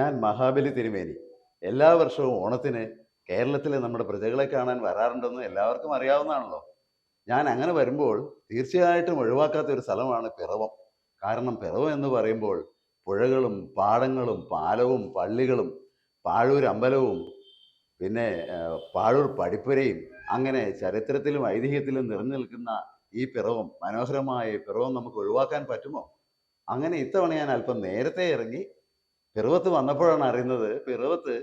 ഞാൻ മഹാബലി തിരുമേനി. എല്ലാ വർഷവും ഓണത്തിന് കേരളത്തിലെ നമ്മുടെ പ്രജകളെ കാണാൻ വരാറുണ്ടെന്ന് എല്ലാവർക്കും അറിയാവുന്നതാണല്ലോ. ഞാൻ അങ്ങനെ വരുമ്പോൾ തീർച്ചയായിട്ടും ഒഴിവാക്കാത്ത ഒരു സ്ഥലമാണ് പിറവം. കാരണം പിറവം എന്ന് പറയുമ്പോൾ പുഴകളും പാടങ്ങളും പാലവും പള്ളികളും പാഴൂർ അമ്പലവും പിന്നെ പാഴൂർ പടിപ്പുരയും അങ്ങനെ ചരിത്രത്തിലും ഐതിഹ്യത്തിലും നിറഞ്ഞു നിൽക്കുന്ന ഈ പിറവം മനോഹരമായ പിറവം നമുക്ക് ഒഴിവാക്കാൻ പറ്റുമോ? അങ്ങനെ ഇത്തവണ ഞാൻ അല്പം നേരത്തെ ഇറങ്ങി പിറവത്ത് വന്നപ്പോഴാണ് അറിയുന്നത് പിറവത്ത്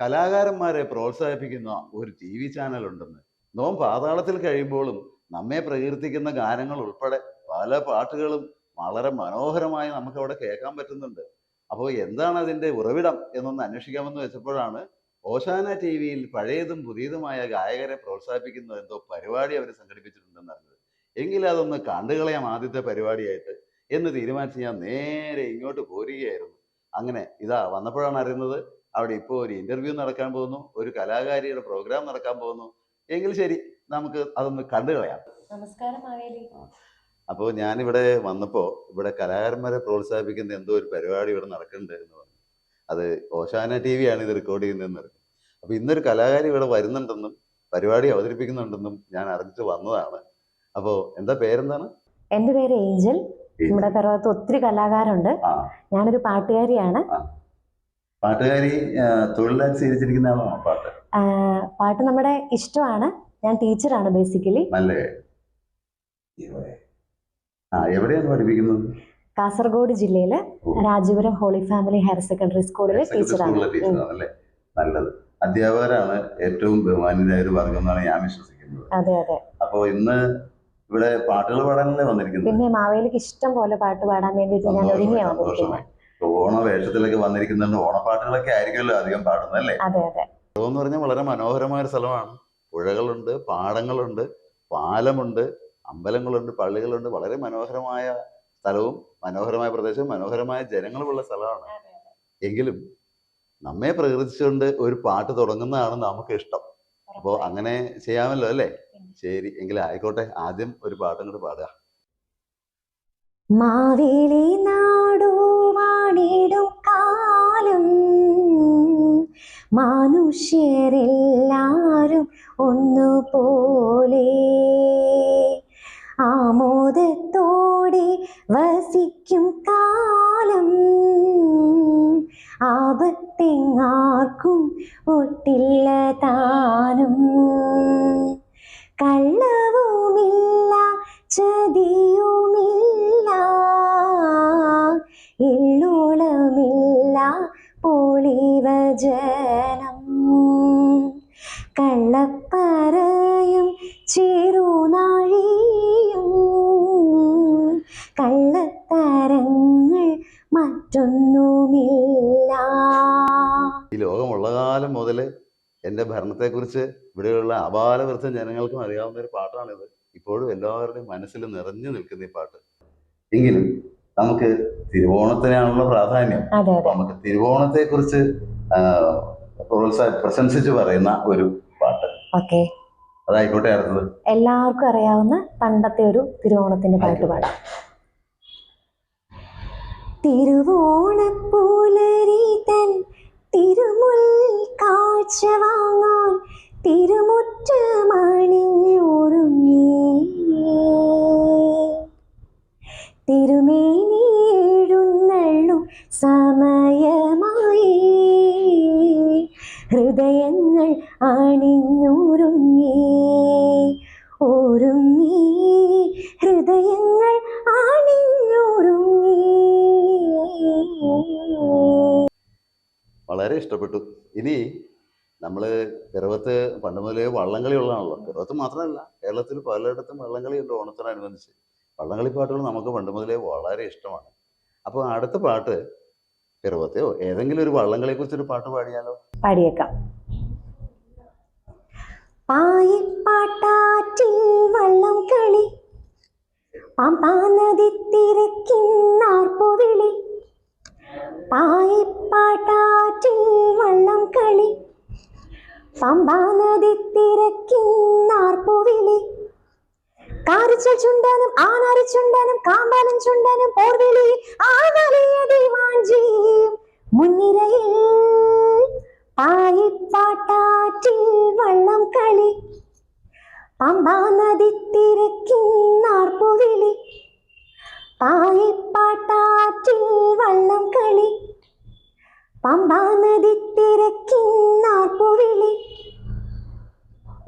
കലാകാരന്മാരെ പ്രോത്സാഹിപ്പിക്കുന്ന ഒരു ടി വി ചാനൽ ഉണ്ടെന്ന്. നോം പാതാളത്തിൽ കഴിയുമ്പോഴും നമ്മെ പ്രകീർത്തിക്കുന്ന ഗാനങ്ങൾ ഉൾപ്പെടെ പല പാട്ടുകളും വളരെ മനോഹരമായി നമുക്ക് അവിടെ കേൾക്കാൻ പറ്റുന്നുണ്ട്. അപ്പോൾ എന്താണ് അതിന്റെ ഉറവിടം എന്നൊന്ന് അന്വേഷിക്കാമെന്ന് വെച്ചപ്പോഴാണ് ഓശാന ടി വിയിൽ പഴയതും പുതിയതുമായ ഗായകരെ പ്രോത്സാഹിപ്പിക്കുന്ന എന്തോ പരിപാടി അവർ സംഘടിപ്പിച്ചിട്ടുണ്ടെന്ന് അറിഞ്ഞത്. എങ്കിലും അതൊന്ന് കണ്ടുകളയാം ആദ്യത്തെ പരിപാടിയായിട്ട് എന്ന് തീരുമാനിച്ച് ഞാൻ നേരെ ഇങ്ങോട്ട് പോരുകയായിരുന്നു. അങ്ങനെ ഇതാ വന്നപ്പോഴാണ് അറിയുന്നത് അവിടെ ഇപ്പോൾ ഒരു ഇന്റർവ്യൂ നടക്കാൻ പോകുന്നു ഒരു കലാകാരിയുടെ പ്രോഗ്രാം നടക്കാൻ പോകുന്നു. എങ്കിൽ ശരി നമുക്ക് അതൊന്ന് കണ്ടുകളയാം നമസ്കാരം മാവേലി. അപ്പോൾ ഞാനിവിടെ വന്നപ്പോൾ ഇവിടെ കലാകാരന്മാരെ പ്രോത്സാഹിപ്പിക്കുന്ന എന്തോ ഒരു പരിപാടി ഇവിടെ നടക്കുന്നുണ്ട് എന്ന് പറഞ്ഞു. അത് ഓശാന ടി വി ആണ് ഇത് റെക്കോർഡ് ചെയ്യുന്നതെന്ന് പറഞ്ഞു. അപ്പോൾ ഇന്നൊരു കലാകാരി ഇവിടെ വരുന്നുണ്ടെന്നും പരിപാടി അവതരിപ്പിക്കുന്നുണ്ടെന്നും ഞാൻ അറിഞ്ഞിട്ട് വന്നതാണ്. അപ്പോൾ എന്താ പേരെന്താണ്? എന്റെ പേര് ഏഞ്ചൽ. നമ്മുടെ തറവാത്ത് ഒത്തിരി കലാകാരുണ്ട്. ഞാനൊരു പാട്ടുകാരിയാണ്. പാട്ടുകാരി സ്വീകരിച്ചിരിക്കുന്ന ആളാണോ പാട്ട്? പാട്ട് നമ്മുടെ ഇഷ്ടമാണ്. ഞാൻ ടീച്ചറാണ് ബേസിക്കലി. നല്ല? ആ എവിടെയാണ് പഠിപ്പിക്കുന്നത്? കാസർഗോഡ് ജില്ലയിൽ. Rajapuram holy family higher secondary സ്കൂളിലെ ടീച്ചറാണ്. നല്ലത്. അധ്യാപകരാണ് ഏറ്റവും ബഹുമാനിതായ ഒരു വർഗം എന്നാണ് ഞാൻ വിശ്വസിക്കുന്നത്. അതെ അതെ. അപ്പോൾ ഇന്ന് ഇവിടെ പാട്ടുകൾ പാടാൻ വന്നിരിക്കുന്നത്. പിന്നെ മാവേലിക്ക് ഇഷ്ടം പോലെ പാട്ട് പാടാൻ വേണ്ടി ഞാൻ സന്തോഷമായി വന്നിരിക്കുന്നത് ഓണ വേഷത്തിലൊക്കെ വന്നിരിക്കുന്നുണ്ട്. ഓണപ്പാട്ടുകളൊക്കെ ആയിരിക്കുമല്ലോ അധികം പാടുന്നത് അല്ലേ? അതെ അതെ. എന്ന് പറഞ്ഞാൽ വളരെ മനോഹരമായ ഒരു സ്ഥലമാണ്. പുഴകളുണ്ട് പാടങ്ങളുണ്ട് പാലമുണ്ട് അമ്പലങ്ങളുണ്ട് പള്ളികളുണ്ട്. വളരെ മനോഹരമായ സ്ഥലവും മനോഹരമായ പ്രദേശവും മനോഹരമായ ജനങ്ങളുമുള്ള സ്ഥലമാണ്. എങ്കിലും നമ്മെ പ്രകീർത്തിച്ചുകൊണ്ട് ഒരു പാട്ട് തുടങ്ങുന്നതാണ് നമുക്ക് ഇഷ്ടം അപ്പോൾ അങ്ങനെ ചെയ്യാമല്ലോ അല്ലേ? ശരി എങ്കിൽ ആയിക്കോട്ടെ. ആദ്യം ഒരു പാട്ടും കൂടി പാടുക. മാവേലി നാടു വാണിടും കാലം. മനുഷ്യരെല്ലാരും ഒന്നുപോലെ. ആമോദത്തോടെ വസിക്കും കാലം. ആപത്തെങ്ങാർക്കും ഒട്ടില്ല താനും. കള്ളവുമില്ല എന്റെ ഭരണത്തെക്കുറിച്ച് ഇവിടെയുള്ള അപാലവൃദ്ധ ജനങ്ങൾക്കും അറിയാവുന്ന ഒരു പാട്ടാണിത്. ഇപ്പോഴും എല്ലാവരുടെയും മനസ്സിൽ നിറഞ്ഞു നിൽക്കുന്ന ഈ പാട്ട്. എങ്കിലും നമുക്ക് തിരുവോണത്തിനാണുള്ള പ്രാധാന്യം. നമുക്ക് തിരുവോണത്തെക്കുറിച്ച് കുറിച്ച് പ്രോത്സാഹ പ്രശംസിച്ച് പറയുന്ന ഒരു പാട്ട്. ഓക്കെ. അതായിക്കോട്ടെ അടുത്തത്. എല്ലാവർക്കും അറിയാവുന്ന പണ്ടത്തെ ഒരു തിരുവോണത്തിന്റെ പാട്ട് പാടാം. തിരുവോണപ്പൂലരി തൻ തിരുമുൽ കാഴ്ച വാങ്ങാൻ തിരുമുറ്റമണിഞ്ഞൊരുങ്ങി തിരുമേനി എഴുന്നള്ളും സമയമായി. ഹൃദയങ്ങൾ അണിഞ്ഞൊരുങ്ങി വളരെ ഇഷ്ടപ്പെട്ടു. ഇനി നമ്മൾ പിറവത്ത് പണ്ട് മുതലേ വള്ളംകളി ഉള്ളതാണല്ലോ. പിറവത്ത് മാത്രമല്ല കേരളത്തിൽ പലയിടത്തും വള്ളംകളി ഉണ്ട് ഓണത്തിനനുബന്ധിച്ച്. വള്ളംകളി പാട്ടുകൾ നമുക്ക് പണ്ട് മുതലേ വളരെ ഇഷ്ടമാണ്. അപ്പോൾ അടുത്ത പാട്ട് പിറവത്തെയോ ഏതെങ്കിലും ഒരു വള്ളംകളിയെ കുറിച്ചൊരു പാട്ട് പാടിയാലോ? പാടിയേക്കാം. പായിപ്പാട്ടാറ്റിൽ വള്ളം കളി. പാമ്പാ നദി പായിപ്പാട്ടാറ്റിൽ വള്ളം കളി. പമ്പാ നദി തിരക്കിന്നാർപ്പുവിളി കാരിച്ചൽ ചുണ്ടനും ആനാരി ചുണ്ടനും കാമ്പാലൻ ചുണ്ടനും പോർവിളി. ആ വലിയ ദിവാഞ്ചിയും മുൻനിരയിൽ പായിപ്പാട്ടാറ്റിൽ വള്ളം കളി. പമ്പാ നദി തിരക്കിന്നാർപ്പുവിളി പായിപ്പാട്ടാറ്റിൽ വള്ളം കളി പമ്പാ നദി തിരക്കിന്നാർപ്പുവിളി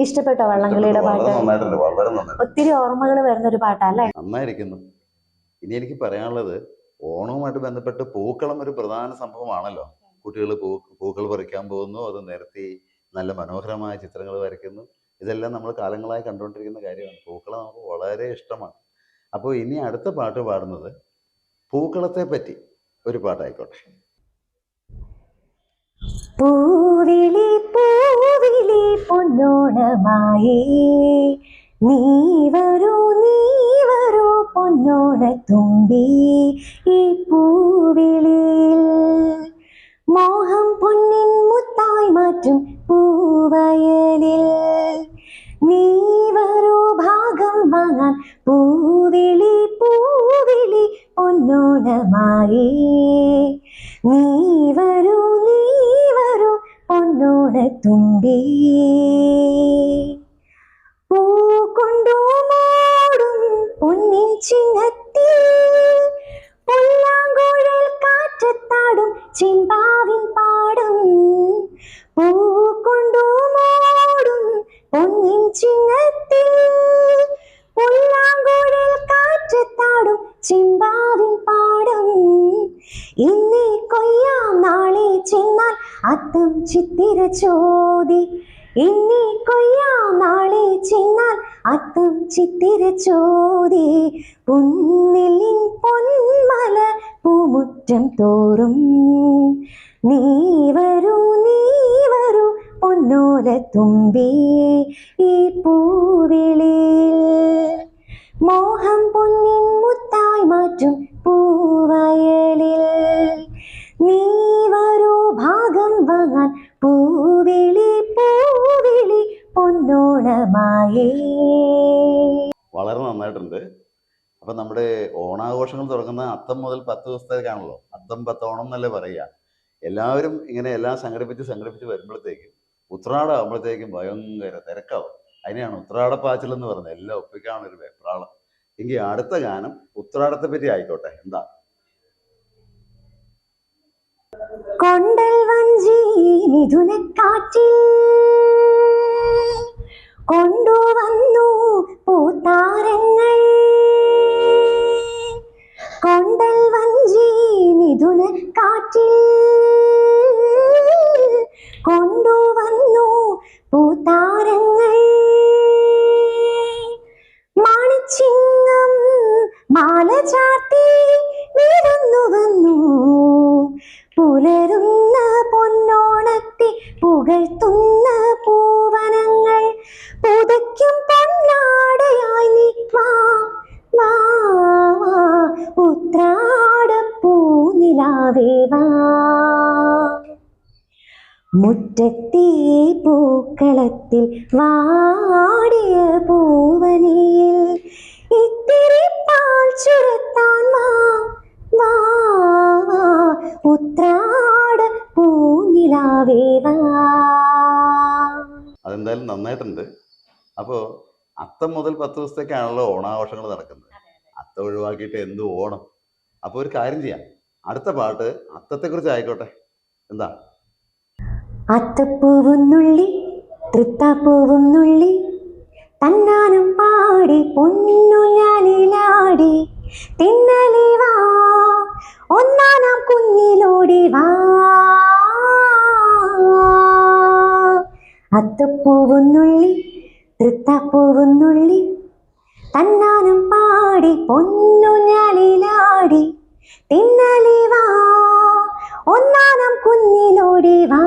ഇഷ്ടപ്പെട്ടോ വള്ളംകളിയുടെ പാട്ട്? നന്നായിട്ടുണ്ട്. വളരെ നന്നായി ഒത്തിരി ഓർമ്മകൾ വരുന്ന ഒരു പാട്ടല്ലേ? നന്നായിരിക്കുന്നു. ഇനി എനിക്ക് പറയാനുള്ളത് ഓണവുമായിട്ട് ബന്ധപ്പെട്ട് പൂക്കളം ഒരു പ്രധാന സംഭവമാണല്ലോ. കുട്ടികൾ പൂ പൂക്കൾ പറിക്കാൻ പോകുന്നു. അത് നിരത്തി നല്ല മനോഹരമായ ചിത്രങ്ങൾ വരയ്ക്കുന്നു. ഇതെല്ലാം നമ്മൾ കാലങ്ങളായി കണ്ടുകൊണ്ടിരിക്കുന്ന കാര്യമാണ്. പൂക്കളം നമുക്ക് വളരെ ഇഷ്ടമാണ്. അപ്പോൾ ഇനി അടുത്ത പാട്ട് പാടുന്നത് പൂക്കളത്തെ പറ്റി ഒരു പാട്ടായിക്കോട്ടെ. പൂവിളി പൂവിളി പൊന്നോണമായി നീ വരൂ നീ വരൂ പൊന്നോണ തുമ്പി ഈ ചോദി പുന്നെല്ലിൻ പൊന്മല പൂമുറ്റം തോറും. നീ വരൂ നീ വരൂ പൊന്നോല തുമ്പി ഈ പൂവിളിയിൽ. മോഹം പൊന്നിൻ മുത്തായി മാറ്റും പൂവയലിൽ. നീ വരൂ ഭാഗം വാങ്ങാൻ പൂവിളി പൂവിളി പൊന്നോണമായേ. നന്നായിട്ടുണ്ട്. അപ്പം നമ്മുടെ ഓണാഘോഷങ്ങൾ തുടങ്ങുന്ന അത്തം മുതൽ പത്ത് ദിവസത്തേക്കാണല്ലോ. അത്തം പത്തോണം എന്നല്ലേ പറയുക. എല്ലാവരും ഇങ്ങനെ എല്ലാം സംഘടിപ്പിച്ച് സംഘടിപ്പിച്ച് വരുമ്പോഴത്തേക്കും ഉത്രാടം ആകുമ്പോഴത്തേക്കും ഭയങ്കര തിരക്കാവും. അതിനെയാണ് ഉത്രാടപ്പാച്ചിൽ എന്ന് പറയുന്നത്. എല്ലാം ഒപ്പിക്കാണ് ഒരു വെപ്രാളം. എങ്കിൽ അടുത്ത ഗാനം ഉത്രാടത്തെ പറ്റി ആയിക്കോട്ടെ. എന്താ? കൊണ്ടൽ വഞ്ചി മിഥുനക്കാറ്റിൽ കൊണ്ടുവന്നു പൂത്താരങ്ങൾ. കൊണ്ടൽ വഞ്ചി മിഥുന കാറ്റിൽ. കൊണ്ടുവന്നു പൂത്താരങ്ങൾ. മാണിച്ചിങ്ങം മാല ചാത്തി വിരുന്നു വന്നു. പുലരുന്ന പൊന്നോണത്തി പുകഴ്ത്തുന്ന മുറ്റത്തെ പൂക്കളത്തിൽ വാടിയ പൂവനിയിൽ ഇത്തിരി പാൽ ചുരത്താൻ വാ ഉത്രാട അതെന്തായാലും നന്നായിട്ടുണ്ട്. അപ്പോ അത്തം മുതൽ പത്ത് ദിവസത്തേക്കാണല്ലോ ഓണാഘോഷങ്ങൾ നടക്കുന്നത്. അത്തം ഒഴിവാക്കിയിട്ട് എന്ത് ഓണം? അപ്പോൾ ഒരു കാര്യം ചെയ്യാം. അടുത്ത പാട്ട് അത്തത്തെക്കുറിച്ച് ആയിക്കോട്ടെ. എന്താ? അത്തപ്പൂവും നുള്ളി തൃത്താപ്പൂവും നുള്ളി തന്നാനും പാടി പൊന്നു ഞാനിലാടി തിന്നലി വാ ഒന്നാനാം കുഞ്ഞിലോടി വാ. അത്തപ്പൂവും നുള്ളി തൃത്താപ്പൂവും നുള്ളി തന്നാനും പാടി പൊന്നു ഞാലിലാടി തിന്നലി വാ. ഒന്നാനം കുന്നിലോടി വാ.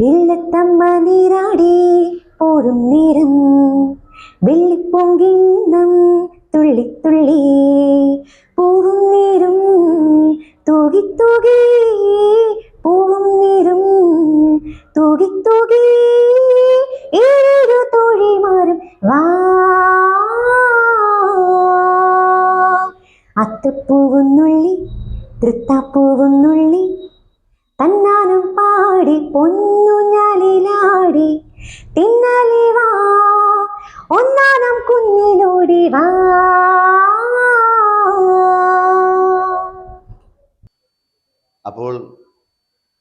ഇല്ലത്തമ്മ നീരാടി പോരും നേരം. വെള്ളിപ്പൊങ്കിണ്ണം തുള്ളിത്തുള്ളി പൂവും നീരും. തൂകി തൂകി പൂവും നീരും. തൂകി തൂകി തൃത്താപ്പൂവും നുള്ളി തന്നാനും പാടി പൊന്നുഞ്ഞാലിലാടി തിന്നലി വാ. ഒന്നാനം കുഞ്ഞിലോടി വാ. അപ്പോൾ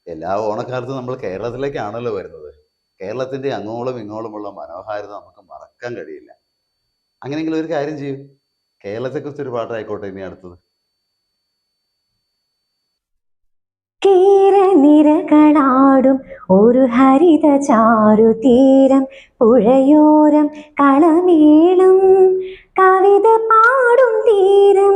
എല്ലാ ഓണക്കാലത്തും നമ്മൾ കേരളത്തിലേക്കാണല്ലോ വരുന്നത്. കേരളത്തിന്റെ അങ്ങോളം ഇങ്ങോളമുള്ള മനോഹാരിത നമുക്ക് മറക്കാൻ കഴിയില്ല. അങ്ങനെയെങ്കിലും ഒരു കാര്യം ചെയ്യും. കേരളത്തെക്കുറിച്ച് ഒരു പാട്ടായിക്കോട്ടെ ഇനി അടുത്തത്. കേരനിരകളാടും ഒരു ഹരിത ചാരു തീരം പുഴയോരം കളമേളം കവിത പാടും തീരം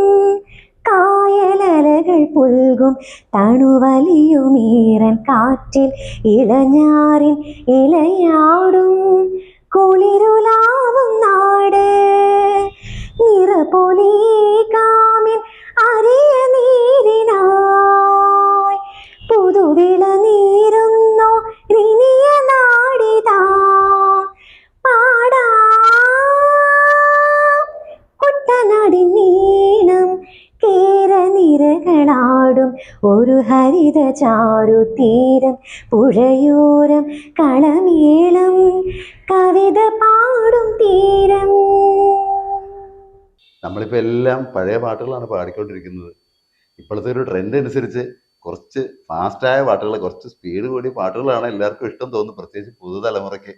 കായലലകൾ പുൽകും തണുവലിയുമീറൻ കാറ്റിൽ ഇളഞ്ഞാറിൻ ഇലയാടും കുളിരുലാവും നാട് ഒരു ഹരിത ചാരു തീരം പുഴയോരം കളമേളം കവിത പാടും തീരം. നമ്മളിപ്പോൾ എല്ലാം പഴയ പാട്ടുകളാണ് പാടിക്കൊണ്ടിരിക്കുന്നത്. ഇപ്പോഴത്തെ ഒരു ട്രെൻഡ് അനുസരിച്ച് കുറച്ച് ഫാസ്റ്റായ പാട്ടുകൾ കുറച്ച് സ്പീഡ് കൂടിയ പാട്ടുകളാണ് എല്ലാവർക്കും ഇഷ്ടം തോന്നുന്നു. പ്രത്യേകിച്ച് പുതുതലമുറയ്ക്ക്.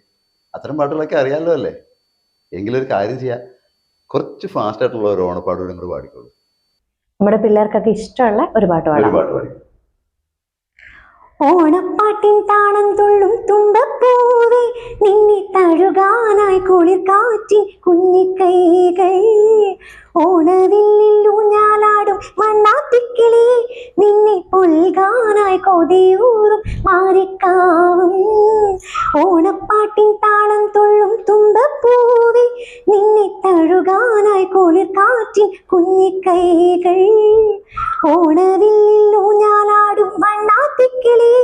അത്തരം പാട്ടുകളൊക്കെ അറിയാമല്ലോ അല്ലേ? എങ്കിലൊരു കാര്യം ചെയ്യാം. കുറച്ച് ഫാസ്റ്റായിട്ടുള്ള ഒരു ഓണപ്പാട്ടുകൂടി നിങ്ങൾ പാടിക്കോളൂ. നമ്മുടെ പിള്ളേർക്കൊക്കെ ഇഷ്ടമുള്ള ഒരു പാട്ട് പാടാം. ഓണപ്പാട്ടിൻ താളം തുള്ളും തുമ്പപ്പൂവേ നിന്നെ തഴുകാനായി കുളിർ കാറ്റി കുഞ്ഞിക്കൈകൾ. ഓണവില്ലിൽ ഊഞ്ഞാലാടും മണ്ണാത്തിക്കിളി നിന്നെ പുൽകാനായി കൊതിയൂറും മാറിക്കാവും. ഓണപ്പാട്ടിൻ താളം തുള്ളും തുമ്പപ്പൂവേ നിന്നെ തഴുകാനായി കുളിർ കാറ്റിൻ കുഞ്ഞിക്കൈകൾ. ഞാൻ ഊഞ്ഞാലാടും വണ്ണാത്തിക്കിളി.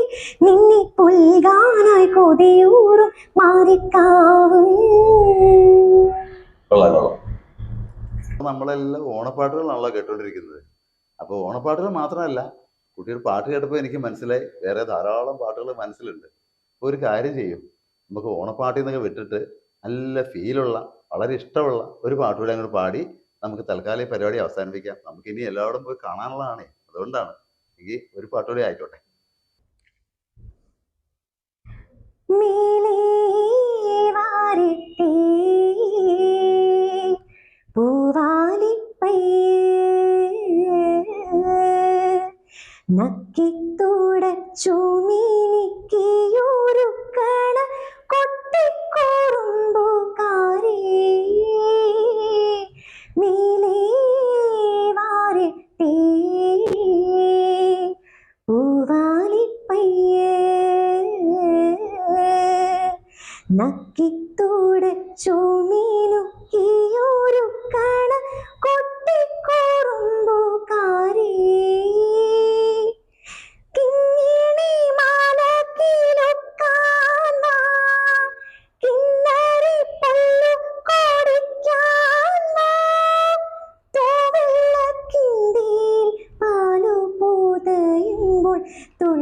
നിന്നെ പുൽകാനായി കൊതിയൂറും മാറിക്കാവും നമ്മളെല്ലാം ഓണപ്പാട്ടുകൾ നമ്മളെല്ലാം ഓണപ്പാട്ടുകളാണല്ലോ കേട്ടോണ്ടിരിക്കുന്നത്. അപ്പോൾ ഓണപ്പാട്ടുകൾ മാത്രമല്ല കുട്ടിയുടെ പാട്ട് കേട്ടപ്പോൾ എനിക്ക് മനസ്സിലായി വേറെ ധാരാളം പാട്ടുകൾ മനസ്സിലുണ്ട്. അപ്പോൾ ഒരു കാര്യം ചെയ്യും നമുക്ക് ഓണപ്പാട്ടിൽ നിന്നൊക്കെ വിട്ടിട്ട് നല്ല ഫീലുള്ള വളരെ ഇഷ്ടമുള്ള ഒരു പാട്ടുകൂടെ അങ്ങോട്ട് പാടി നമുക്ക് തൽക്കാലം ഈ പരിപാടി അവസാനിപ്പിക്കാം. നമുക്ക് ഇനി എല്ലാവരും പോയി കാണാനുള്ളതാണേ. അതുകൊണ്ടാണ് എങ്കിൽ ഒരു പാട്ടുകൂടെ ആയിക്കോട്ടെ. മേലേ വാരിട്ടേ പൂവാലിപ്പയ്യേ. നക്കിത്തുടച്ചു മിനിക്കിയൊരുക്കണ Tôi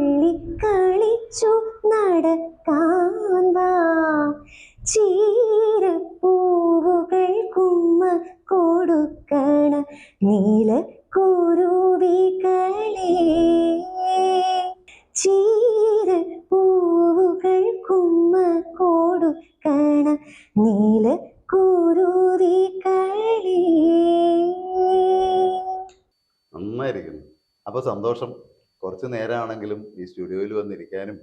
കുറച്ച് നേരമാണെങ്കിലും ഈ സ്റ്റുഡിയോയിൽ വന്നിരിക്കാനും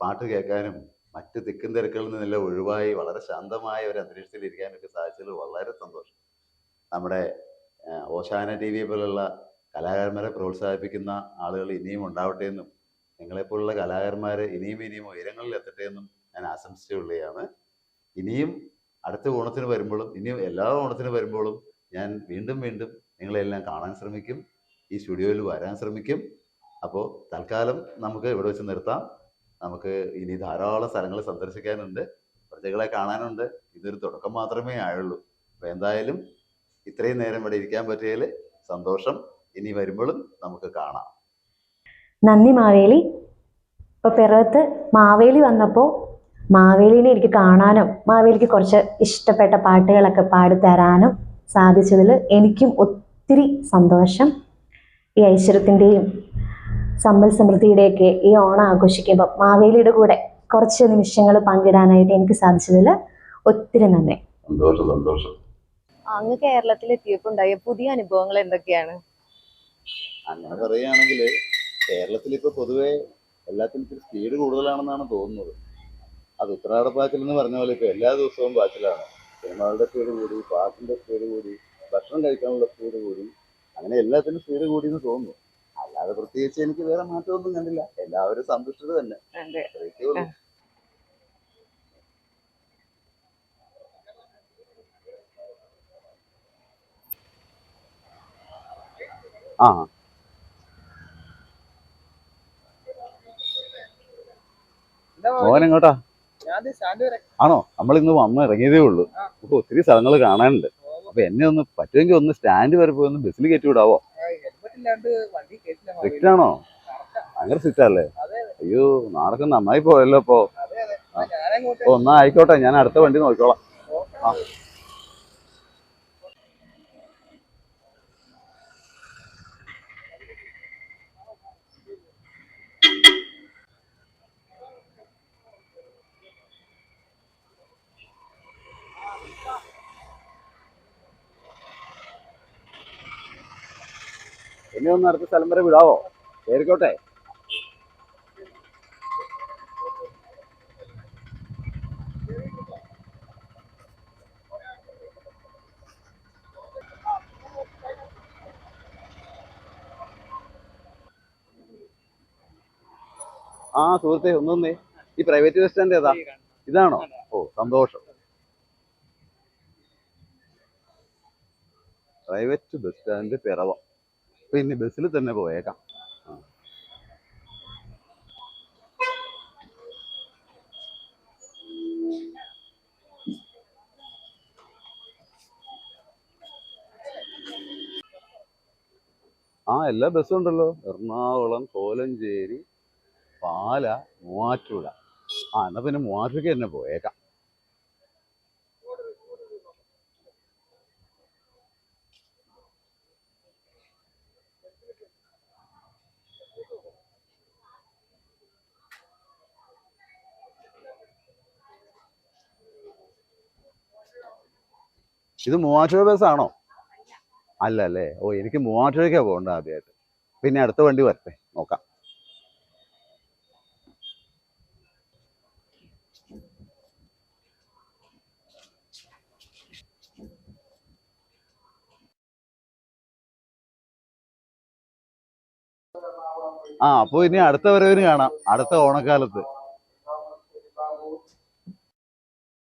പാട്ട് കേൾക്കാനും മറ്റ് തിക്കും തിരക്കുകളിൽ നിന്നെല്ലാം ഒഴിവായി വളരെ ശാന്തമായ ഒരു അന്തരീക്ഷത്തിൽ ഇരിക്കാനൊക്കെ സാധിച്ചതിൽ വളരെ സന്തോഷം. നമ്മുടെ ഓശാന ടി വി പോലുള്ള കലാകാരന്മാരെ പ്രോത്സാഹിപ്പിക്കുന്ന ആളുകൾ ഇനിയും ഉണ്ടാവട്ടെ എന്നും നിങ്ങളെപ്പോലുള്ള കലാകാരന്മാർ ഇനിയും ഇനിയും ഉയരങ്ങളിൽ എത്തട്ടെ എന്നും ഞാൻ ആശംസിച്ചുകൊള്ളുകയാണ്. ഇനിയും അടുത്ത ഓണത്തിന് വരുമ്പോഴും ഇനിയും എല്ലാ ഓണത്തിന് വരുമ്പോഴും ഞാൻ വീണ്ടും വീണ്ടും നിങ്ങളെല്ലാം കാണാൻ ശ്രമിക്കും ഈ സ്റ്റുഡിയോയിൽ വരാൻ ശ്രമിക്കും. അപ്പോൾ തൽക്കാലം നമുക്ക് ഇവിടെ വെച്ച് നിർത്താം. നമുക്ക് ഇനി ധാരാളം സ്ഥലങ്ങൾ സന്ദർശിക്കാനുണ്ട്. പ്രജകളെ കാണാനുണ്ട്. ഇതൊരു തുടക്കം മാത്രമേ ആയുള്ളൂ. അപ്പോൾ എന്തായാലും ഇത്രയും നേരം ഇവിടെ ഇരിക്കാൻ പറ്റിയതിൽ സന്തോഷം. ഇനി വരുമ്പോഴും നമുക്ക് കാണാം. നന്ദി മാവേലി. ഇപ്പൊ പിറവത്ത് മാവേലി വന്നപ്പോൾ മാവേലിനെ എനിക്ക് കാണാനും മാവേലിക്ക് കുറച്ച് ഇഷ്ടപ്പെട്ട പാട്ടുകളൊക്കെ പാടിത്തരാനും സാധിച്ചതിൽ എനിക്കും ഒത്തിരി സന്തോഷം. ഈ ഐശ്വര്യത്തിന്റെയും സമ്പൽ സമൃദ്ധിയുടെയൊക്കെ ഈ ഓണം ആഘോഷിക്കുമ്പോൾ മാവേലിയുടെ കൂടെ കുറച്ച് നിമിഷങ്ങൾ പങ്കിടാനായിട്ട് എനിക്ക് സാധിച്ചതിൽ ഒത്തിരി നന്ദി. സന്തോഷം സന്തോഷം. അങ്ങ് കേരളത്തിൽ എത്തിയപ്പോൾ ഉണ്ടായ പുതിയ അനുഭവങ്ങൾ എന്തൊക്കെയാണ്? അങ്ങനെ പറയുകയാണെങ്കിൽ കേരളത്തിൽ ഇപ്പൊ പൊതുവെ എല്ലാത്തിനും ഇത്തിരി സ്പീഡ് കൂടുതലാണെന്നാണ് തോന്നുന്നത്. അത് ഉത്തരാടപ്പാച്ചിൽ എന്ന് പറഞ്ഞ പോലെ ഇപ്പൊ എല്ലാ ദിവസവും പാച്ചിലാണ്. സിനിമകളുടെ സ്പീഡ് കൂടി പാട്ടിന്റെ സ്പീഡ് കൂടി ഭക്ഷണം കഴിക്കാനുള്ള സ്പീഡ് കൂടി അങ്ങനെ എല്ലാത്തിനും സ്പീഡ് കൂടി എന്ന് തോന്നുന്നു. അല്ലാതെ പ്രത്യേകിച്ച് എനിക്ക് വേറെ മാറ്റമൊന്നും കണ്ടില്ല. എല്ലാവരും സന്തുഷ്ടത തന്നെ. അതെ. അത്രയൊക്കെ ഉള്ളൂ. ആ. മോൻ എങ്ങോട്ടാ? ആണോ? നമ്മൾ ഇന്ന് വന്ന് ഇറങ്ങിയതേ ഉള്ളൂ. അപ്പൊ ഒത്തിരി സ്ഥലങ്ങൾ കാണാനുണ്ട്. അപ്പൊ എന്നെ ഒന്ന് പറ്റുമെങ്കിൽ ഒന്ന് സ്റ്റാൻഡ് വരെ പോയി ഒന്ന് ബസ്സിൽ കയറ്റി വിടാവോ? സ്ട്രിക്റ്റ് ആണോ ഭയങ്കര സ്ട്രിക്റ്റ് അല്ലേ അയ്യോ നാടൊക്കെ നന്നായി പോയല്ലോ ഇപ്പൊ. ഒന്നായിക്കോട്ടെ ഒന്നാ ആയിക്കോട്ടെ ഞാൻ അടുത്ത വണ്ടി നോക്കിക്കോളാം. ആ. എന്നെ ഒന്ന് അടുത്ത സ്ഥലം വരെ വിടാവോ? കയറിക്കോട്ടെ ആ സുഹൃത്തെ ഒന്നൊന്നേ ഈ പ്രൈവറ്റ് ബസ് സ്റ്റാൻഡ് ഏതാ? ഇതാണോ? ഓ സന്തോഷം. Private bus stand Piravom. പിന്നെ ബസ്സിൽ തന്നെ പോയേക്കാം. ആ. എല്ലാ ബസ്സും ഉണ്ടല്ലോ. എറണാകുളം കോലഞ്ചേരി പാല മൂവാറ്റുപുഴ. ആ എന്നാ പിന്നെ മൂവാറ്റുപുഴയ്ക്ക് തന്നെ പോയേക്കാം. ഇത് മൂവാറ്റുപുഴ ബസ്സാണോ അല്ല അല്ലേ ഓ എനിക്ക് മൂവാറ്റുപുഴയ്ക്കാണ് പോകേണ്ടത് ആദ്യമായിട്ട് പിന്നെ അടുത്ത വണ്ടി വരട്ടെ. നോക്കാം. ആ അപ്പോൾ ഇനി അടുത്ത വരവിന് കാണാം. അടുത്ത ഓണക്കാലത്ത്.